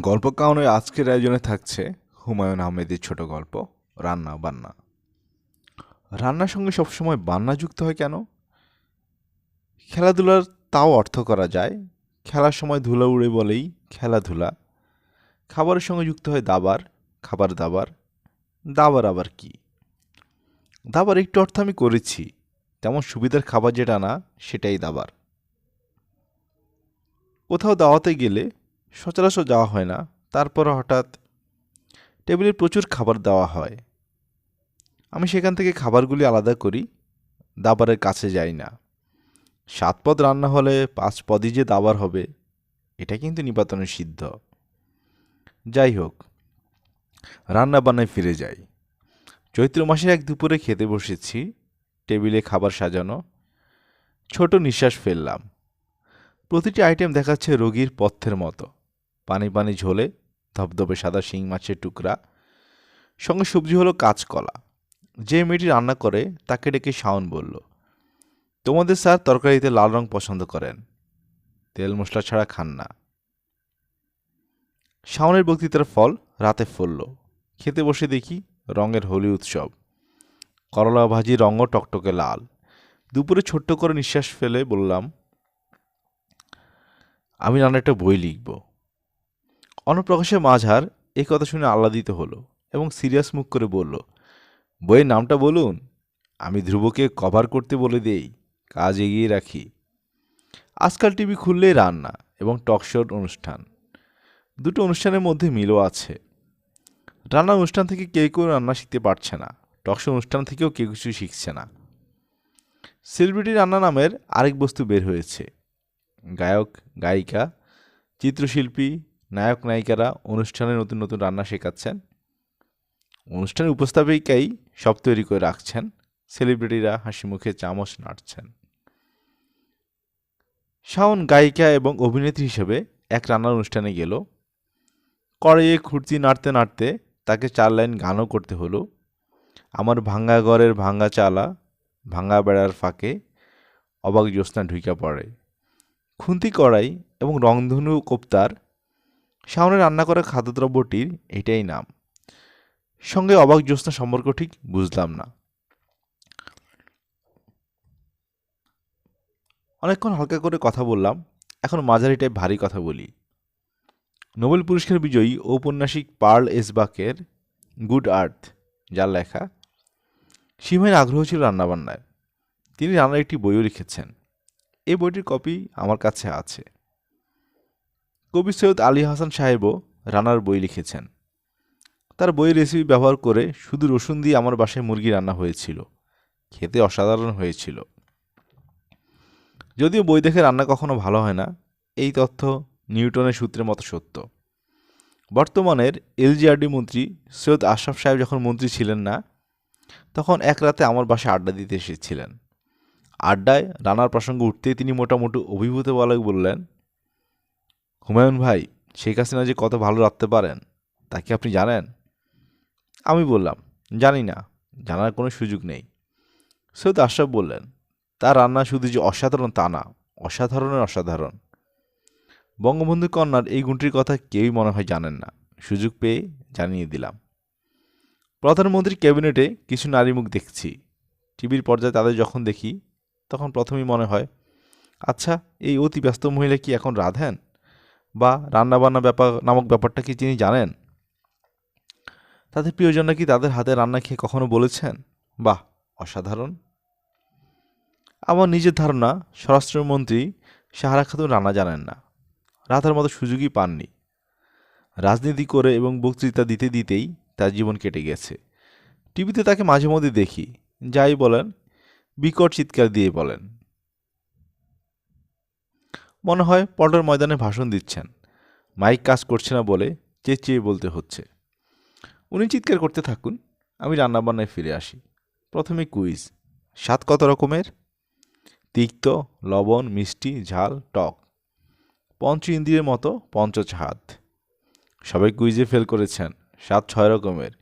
গল্প কাউনের আজকের আয়োজনে থাকছে হুমায়ুন আহমেদের ছোট গল্প, রান্না বান্না। রান্নার সঙ্গে সবসময় বান্না যুক্ত হয় কেন? খেলাধুলার তাও অর্থ করা যায়। খেলার সময় ধুলা উড়ে বলেই খেলাধুলা। খাবারের সঙ্গে যুক্ত হয় দাবার, খাবার দাবার। দাবার আবার কি? দাবার একটু অর্থ আমি করেছি তেমন সুবিধার খাবার যেটা না, সেটাই দাবার। কোথাও দাওয়াতে গেলে সচরাচর যাওয়া হয় না। তারপর হঠাৎ টেবিলে প্রচুর খাবার দেওয়া হয়। আমি সেখান থেকে খাবারগুলি আলাদা করি, দাবারের কাছে যাই না। সাত পদ রান্না হলে পাঁচ পদই যে দাবার হবে, এটা কিন্তু নিপাতনের সিদ্ধ। যাই হোক, রান্না বান্নায় ফিরে যাই। চৈত্র মাসের এক দুপুরে খেতে বসেছি, টেবিলে খাবার সাজানো, ছোট নিঃশ্বাস ফেললাম। প্রতিটি আইটেম দেখাচ্ছে রোগীর পথ্যের মতো। পানি পানি ঝোলে ধবধবে সাদা শিং মাছের টুকরা। সঙ্গে সবজি হলো কাঁচকলা। যে মেয়েটি রান্না করে তাকে ডেকে শাওন বলল, তোমাদের স্যার তরকারিতে লাল রং পছন্দ করেন। তেল মশলা ছাড়া খান না। শাওনের বক্তৃতার ফল রাতে ফলল। খেতে বসে দেখি রঙের হোলি উৎসব। করলা ভাজি রঙও টকটকে লাল। দুপুরে ছোট্ট করে নিঃশ্বাস ফেলে বললাম, আমি রান্না একটা বই লিখব। অন্নপ্রকাশের মাঝার এই কথা শুনে আহ্লাদিত হলো এবং সিরিয়াস মুখ করে বলল, বইয়ের নামটা বলুন। আমি ধ্রুবকে কভার করতে বলে দেই, কাজ এগিয়ে রাখি। আজকাল টিভি খুললেই রান্না এবং টকশোর অনুষ্ঠান। দুটো অনুষ্ঠানের মধ্যে মিলও আছে। রান্না অনুষ্ঠান থেকে কেউ কেউ রান্না শিখতে পারছে না। টকশো অনুষ্ঠান থেকেও কেউ কিছু শিখছে না। সেলিব্রিটি রান্না নামের আরেক বস্তু বের হয়েছে। গায়ক, গায়িকা, চিত্রশিল্পী নায়ক নায়িকারা অনুষ্ঠানে নতুন নতুন রান্না শেখাচ্ছেন। অনুষ্ঠানের উপস্থাপিকাই সব তৈরি করে রাখছেন। সেলিব্রিটিরা হাসি মুখে চামচ নাড়ছেন। শাওন গায়িকা এবং অভিনেত্রী হিসেবে এক রান্নার অনুষ্ঠানে গেল। কড়াইয়ে খুঁড়তি নাড়তে নাড়তে তাকে চার লাইন গানও করতে হলো। আমার ভাঙ্গা ঘরের ভাঙ্গা চালা, ভাঙ্গা বেড়ার ফাঁকে অবাক জ্যোৎস্না ঢুইকা পড়ে। খুন্তি কড়াই এবং রংধনু কোপ্তার সামনে রান্না করা খাদ্যদ্রব্যটির এটাই নাম। সঙ্গে অবাক জ্যোৎস্না সম্পর্ক ঠিক বুঝলাম না। অনেকক্ষণ হালকা করে কথা বললাম, এখন মাঝারিটাই ভারী কথা বলি। নোবেল পুরস্কার বিজয়ী ঔপন্যাসিক পার্ল এসবাকের গুড আর্থ, যার লেখা সীমায় আগ্রহ ছিল রান্নাবান্নায়। তিনি রান্নার একটি বইও লিখেছেন। এই বইটির কপি আমার কাছে আছে। কবি সৈয়দ আলী হাসান সাহেবও রান্নার বই লিখেছেন। তার বইয়ের রেসিপি ব্যবহার করে শুধু রসুন দিয়ে আমার বাসায় মুরগি রান্না হয়েছিল। খেতে অসাধারণ হয়েছিল। যদিও বই দেখে রান্না কখনো ভালো হয় না, এই তথ্য নিউটনের সূত্রের মতো সত্য। বর্তমানের এলজিআরডি মন্ত্রী সৈয়দ আশরাফ সাহেব যখন মন্ত্রী ছিলেন না, তখন এক রাতে আমার বাসায় আড্ডা দিতে এসেছিলেন। আড্ডায় রানার প্রসঙ্গ উঠতেই তিনি মোটামুটি অভিভূত বলে বললেন হুমায়ুন ভাই, শেখ হাসিনা যে কত ভালো রাখতে পারেন, তা কি আপনি জানেন? আমি বললাম, জানি না, জানার কোনো সুযোগ নেই। সৈয়দ আশরাফ বললেন, তার রান্না শুধু যে অসাধারণ তা না, অসাধারণের অসাধারণ। বঙ্গবন্ধু কন্যার এই গুণটির কথা কেউই মনে হয় জানেন না। সুযোগ পেয়ে জানিয়ে দিলাম। প্রধানমন্ত্রীর ক্যাবিনেটে কিছু নারী মুখ দেখছি। টিভির পর্যায়ে তাদের যখন দেখি, তখন প্রথমেই মনে হয় আচ্ছা এই অতি ব্যস্ত মহিলা কি এখন রাধেন? বা রান্নাবান্না ব্যাপার নামক ব্যাপারটা কি তিনি জানেন? তাদের প্রিয়জনরা কি তাদের হাতে রান্না খেয়ে কখনো বলেছেন? বাহ, অসাধারণ। আমার নিজের ধারণা, স্বরাষ্ট্রমন্ত্রী সাহারা খাতুন রান্না জানেন না। রাধার মতো সুযোগই পাননি। রাজনীতি করে এবং বক্তৃতা দিতে দিতেই তার জীবন কেটে গেছে। টিভিতে তাকে মাঝে মধ্যে দেখি। যাই বলেন, বিকট চিৎকার দিয়ে বলেন। মনে হয় পল্টর ময়দানে ভাষণ দিচ্ছেন। মাইক কাজ করছে না বলে চেঁচিয়ে বলতে হচ্ছে। উনি চিৎকার করতে থাকুন, আমি রান্নাবান্নায় ফিরে আসি। প্রথমে কুইজ, স্বাদ কত রকমের? তিক্ত, লবণ, মিষ্টি, ঝাল, টক। পঞ্চ ইন্দ্রিয়ের মতো পঞ্চছাদ সবাই কুইজে ফেল করেছেন, স্বাদ ছয় রকমের।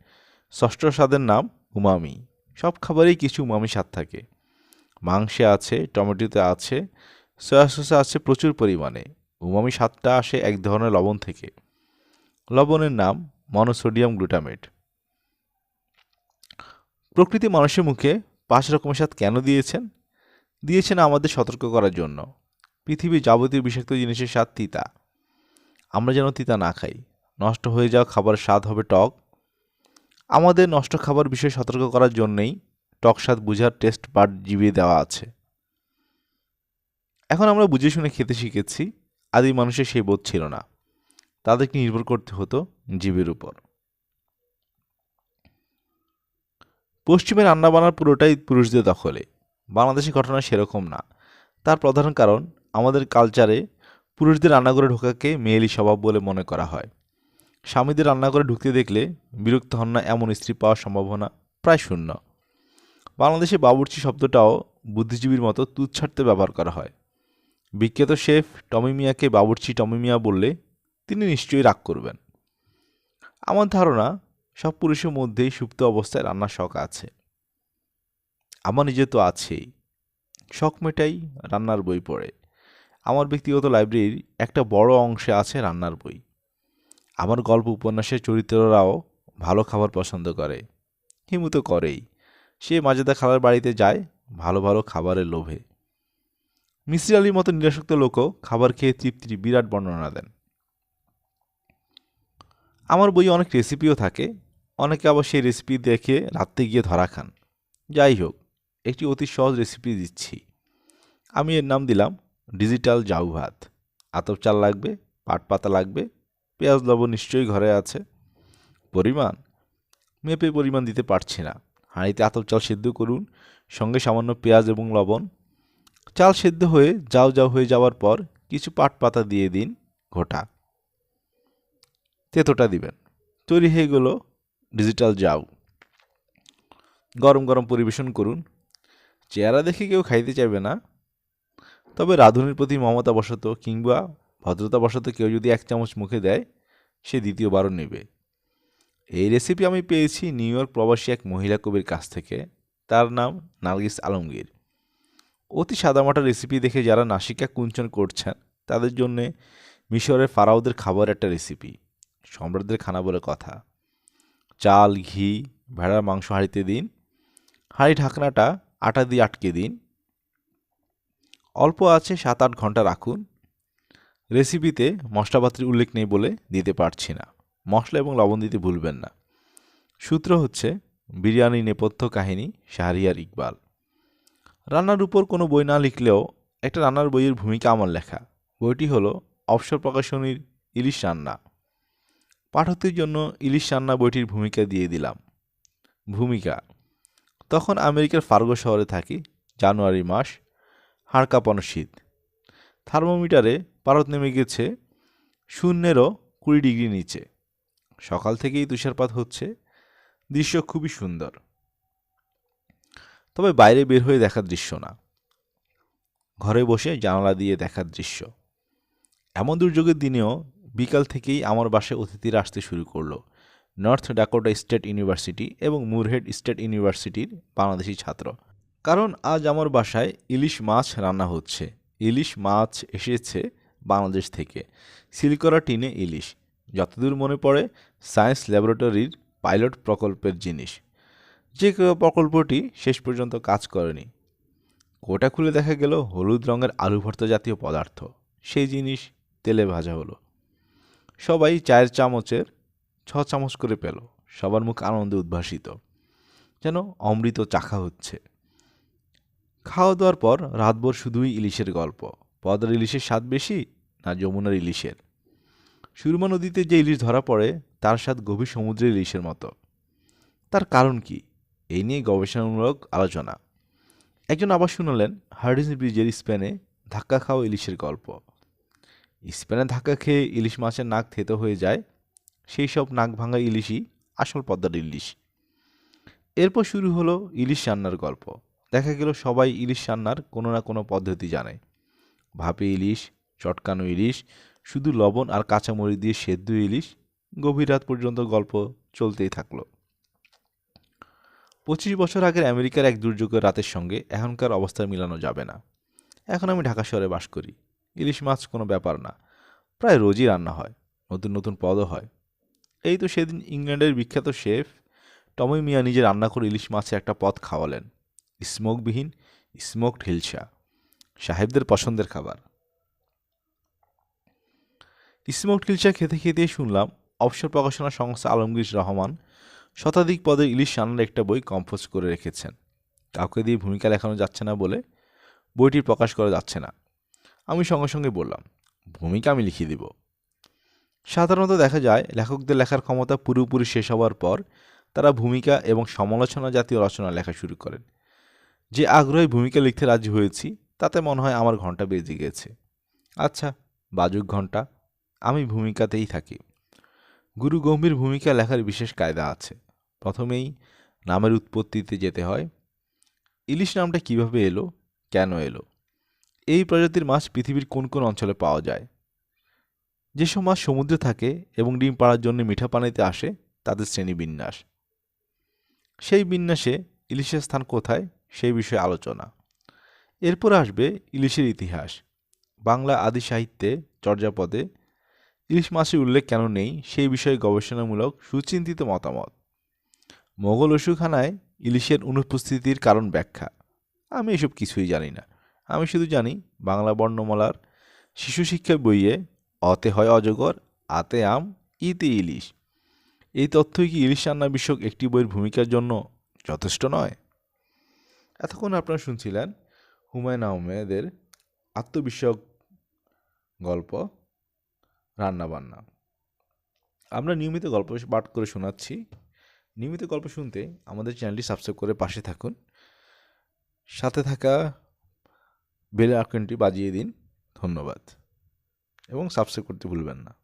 ষষ্ঠ স্বাদের নাম উমামি। সব খাবারেই কিছু উমামি স্বাদ থাকে। মাংসে আছে, টমেটোতে আছে সয়া সসে আছে প্রচুর পরিমাণে। উমামি স্বাদটা আসে এক ধরনের লবণ থেকে। লবণের নাম মনোসোডিয়াম গ্লুটামেট। প্রকৃতি মানুষের মুখে পাঁচ রকমের স্বাদ কেন দিয়েছেন? দিয়েছেন আমাদের সতর্ক করার জন্য। পৃথিবীর যাবতীয় বিষাক্ত জিনিসের স্বাদ তিতা। আমরা যেন তিতা না খাই। নষ্ট হয়ে যাওয়া খাবার স্বাদ হবে টক। আমাদের নষ্ট খাবার বিষয়ে সতর্ক করার জন্যেই টক স্বাদ বুঝার টেস্ট বার্ড জিভিয়ে দেওয়া আছে। এখন আমরা বুঝে শুনে খেতে শিখেছি আদি মানুষের সেই বোধ ছিল না। তাদেরকে নির্ভর করতে হতো জীবের উপর। পশ্চিমে রান্নাবান্নার পুরোটাই পুরুষদের দখলে। বাংলাদেশের ঘটনা সেরকম না। তার প্রধান কারণ, আমাদের কালচারে পুরুষদের রান্নাঘরে ঢোকাকে মেয়েলি স্বভাব বলে মনে করা হয়। স্বামীদের রান্নাঘরে ঢুকতে দেখলে বিরক্ত হন না এমন স্ত্রী পাওয়ার সম্ভাবনা প্রায় শূন্য। বাংলাদেশে বাবুর্চি শব্দটাও বুদ্ধিজীবীর মতো তুচ্ছার্থে ব্যবহার করা হয়। বিখ্যাত শেফ টমি মিয়াকে বাবুর্চি টমি মিয়া বললে তিনি নিশ্চয়ই রাগ করবেন। আমার ধারণা, সব পুরুষের মধ্যেই সুপ্ত অবস্থায় রান্নার শখ আছে। আমার নিজে তো আছেই। শখ মেটাই রান্নার বই পড়ে। আমার ব্যক্তিগত লাইব্রেরির একটা বড় অংশে আছে রান্নার বই। আমার গল্প উপন্যাসের চরিত্ররাও ভালো খাবার পছন্দ করে। হিমু তো করেই। সে মাজেদা খালার বাড়িতে যায় ভালো ভালো খাবারের লোভে। মিসির আলীর মতো নিরাসক্ত লোকও খাবার খেয়ে তৃপ্তির বিরাট বর্ণনা দেন। আমার বইয়ে অনেক রেসিপিও থাকে, অনেকে আবার সেই রেসিপি দেখে রাত্রে গিয়ে ধরা খান। যাই হোক, একটি অতি সহজ রেসিপি দিচ্ছি। আমি এর নাম দিলাম ডিজিটাল জাউ ভাত। আতপ চাল লাগবে, পাট পাতা লাগবে, পেঁয়াজ, লবণ নিশ্চয়ই ঘরে আছে। পরিমাণ? মেপে পরিমাণ দিতে পারছি না। হাঁড়িতে আতপ চাল সেদ্ধ করুন, সঙ্গে সামান্য পেঁয়াজ এবং লবণ চাল সেদ্ধ হয়ে যাও যাও হয়ে যাওয়ার পর কিছু পাট পাতা দিয়ে দিন ঘোটা। তেতোটা দিবেন। তৈরি হয়ে গেল ডিজিটাল যাও। গরম গরম পরিবেশন করুন। চেহারা দেখে কেউ খাইতে চাইবে না। তবে রাঁধুনির প্রতি মমতাবশত কিংবা ভদ্রতাবশত কেউ যদি এক চামচ মুখে দেয়, সে দ্বিতীয়বারও নেবে। এই রেসিপি আমি পেয়েছি নিউ ইয়র্ক প্রবাসী এক মহিলা কবির কাছ থেকে। তার নাম নার্গিস আলমগীর। অতি সাদামাটা রেসিপি দেখে যারা নাসিকা কুঞ্চন করছেন, তাদের জন্যে মিশরের ফারাউদের খাবার একটা রেসিপি সম্রাটদের খানা বলে কথা। চাল, ঘি, ভেড়ার মাংস হাঁড়িতে দিন, হাঁড়ি ঢাকনাটা আটা দিয়ে আটকে দিন। অল্প আছে সাত আট ঘণ্টা রাখুন। রেসিপিতে মশলাপাত্রের উল্লেখ নেই বলে দিতে পারছি না। মশলা এবং লবণ দিতে ভুলবেন না। সূত্র হচ্ছে, বিরিয়ানি নেপথ্য কাহিনী, শাহরিয়ার ইকবাল। রান্নার উপর কোনো বই না লিখলেও একটা রান্নার বইয়ের ভূমিকা আমার লেখা। বইটি হলো অবসর প্রকাশনীর ইলিশ রান্না। পাঠকদের জন্য ইলিশ রান্না বইটির ভূমিকা দিয়ে দিলাম। ভূমিকা, তখন আমেরিকার ফার্গো শহরে থাকি, জানুয়ারি মাস হাড় কাঁপানো শীত। থার্মোমিটারে পারত নেমে গেছে শূন্যেরও কুড়ি ডিগ্রি নিচে। সকাল থেকেই তুষারপাত হচ্ছে, দৃশ্য খুবই সুন্দর। তবে বাইরে বের হয়ে দেখার দৃশ্য না। ঘরে বসে জানালা দিয়ে দেখার দৃশ্য। এমন দুর্যোগের দিনেও বিকাল থেকেই আমার বাসায় অতিথিরা আসতে শুরু করল। নর্থ ডাকোটা স্টেট ইউনিভার্সিটি এবং মুরহেড স্টেট ইউনিভার্সিটির বাংলাদেশি ছাত্র। কারণ আজ আমার বাসায় ইলিশ মাছ রান্না হচ্ছে। ইলিশ মাছ এসেছে বাংলাদেশ থেকে। সিলকরা টিনে ইলিশ। যতদূর মনে পড়ে, সায়েন্স ল্যাবরেটরির পাইলট প্রকল্পের জিনিস। যে প্রকল্পটি শেষ পর্যন্ত কাজ করেনি। কোটা খুলে দেখা গেল হলুদ রঙের আলু ভর্তা জাতীয় পদার্থ। সেই জিনিস তেলে ভাজা হলো। সবাই চায়ের চামচের ছ চামচ করে পেল। সবার মুখ আনন্দে উদ্ভাসিত। যেন অমৃত চাখা হচ্ছে। খাওয়া দাওয়ার পর রাতভর শুধুই ইলিশের গল্প। পদ্মার ইলিশের স্বাদ বেশি না যমুনার ইলিশের? সুরমা নদীতে যে ইলিশ ধরা পড়ে, তার স্বাদ গভীর সমুদ্রের ইলিশের মতো। তার কারণ কি? এই নিয়ে গবেষণামূলক আলোচনা। একজন আবার শুনলেন, হার্ডিস ব্রিজের স্পেনে ধাক্কা খাওয়া ইলিশের গল্প। স্পেনে ধাক্কা খেয়ে ইলিশ মাছের নাক থেতো হয়ে যায়, সেই সব নাক ভাঙা ইলিশই আসল পদ্মার ইলিশ। এরপর শুরু হলো ইলিশ রান্নার গল্প। দেখা গেল সবাই ইলিশ রান্নার কোনো না কোনো পদ্ধতি জানে। ভাপে ইলিশ, চটকানো ইলিশ, শুধু লবণ আর কাঁচামরি দিয়ে সেদ্ধ ইলিশ, গভীর রাত পর্যন্ত গল্প চলতেই থাকল। পঁচিশ বছর আগের আমেরিকার এক দুর্যোগের রাতের সঙ্গে এখনকার অবস্থা মিলানো যাবে না। এখন আমি ঢাকা শহরে বাস করি। ইলিশ মাছ কোনো ব্যাপার না। প্রায় রোজই রান্না হয়। নতুন নতুন পদও হয়। এই তো সেদিন ইংল্যান্ডের বিখ্যাত শেফ টমি মিয়া নিজে রান্না করে ইলিশ মাছের একটা পদ খাওয়ালেন। স্মোকবিহীন, স্মোকড হিলসা সাহেবদের পছন্দের খাবার। স্মোকড হিলসা খেতে খেতে শুনলাম অবসর প্রকাশনা সংস্থা আলমগীর রহমান শতাধিক পদের ইলিশ রান্নার একটা বই কম্পোজ করে রেখেছেন। কাউকে দিয়ে ভূমিকা লেখানো যাচ্ছে না বলে বইটি প্রকাশ করা যাচ্ছে না। আমি সঙ্গে সঙ্গে বললাম, ভূমিকা আমি লিখিয়ে দিব। সাধারণত দেখা যায়, লেখকদের লেখার ক্ষমতা পুরোপুরি শেষ হওয়ার পর তারা ভূমিকা এবং সমালোচনা জাতীয় রচনা লেখা শুরু করেন। যে আগ্রহে ভূমিকা লিখতে রাজি হয়েছি, তাতে মনে হয় আমার ঘণ্টা বেজে গেছে। আচ্ছা বাজুক ঘণ্টা আমি ভূমিকাতেই থাকি। গুরু গম্ভীর ভূমিকা লেখার বিশেষ কায়দা আছে। প্রথমেই নামের উৎপত্তিতে যেতে হয়। ইলিশ নামটা কীভাবে এলো? কেন এলো? এই প্রজাতির মাছ পৃথিবীর কোন কোন অঞ্চলে পাওয়া যায়? যেসব মাছ সমুদ্রে থাকে এবং ডিম পাড়ার জন্য মিঠা পানিতে আসে, তাদের শ্রেণীবিন্যাস সেই বিন্যাসে ইলিশের স্থান কোথায়? সেই বিষয়ে আলোচনা। এরপর আসবে ইলিশের ইতিহাস। বাংলা আদি সাহিত্যে চর্যাপদে ইলিশ মাছের উল্লেখ কেন নেই? সেই বিষয়ে গবেষণামূলক সুচিন্তিত মতামত। মোগল ওষুখানায় ইলিশের অনুপস্থিতির কারণ ব্যাখ্যা। আমি এসব কিছুই জানি না। আমি শুধু জানি, বাংলা বর্ণমালার শিশু শিক্ষা বইয়ে অতে হয় অজগর, আতে আম, ইতে ইলিশ। এই তথ্যই কি ইলিশ রান্না বিষয়ক একটি বইয়ের ভূমিকার জন্য যথেষ্ট নয়? এতক্ষণ আপনারা শুনছিলেন হুমায়ুন আহমেদের আত্মবিষয়ক গল্প। রান্নাবান্না। আমরা নিয়মিত গল্প পাঠ করে শোনাচ্ছি। নিয়মিত গল্প শুনতে আমাদের চ্যানেলটি সাবস্ক্রাইব করে পাশে থাকুন। সাথে থাকা বেল আইকনটি বাজিয়ে দিন। ধন্যবাদ। এবং সাবস্ক্রাইব করতে ভুলবেন না।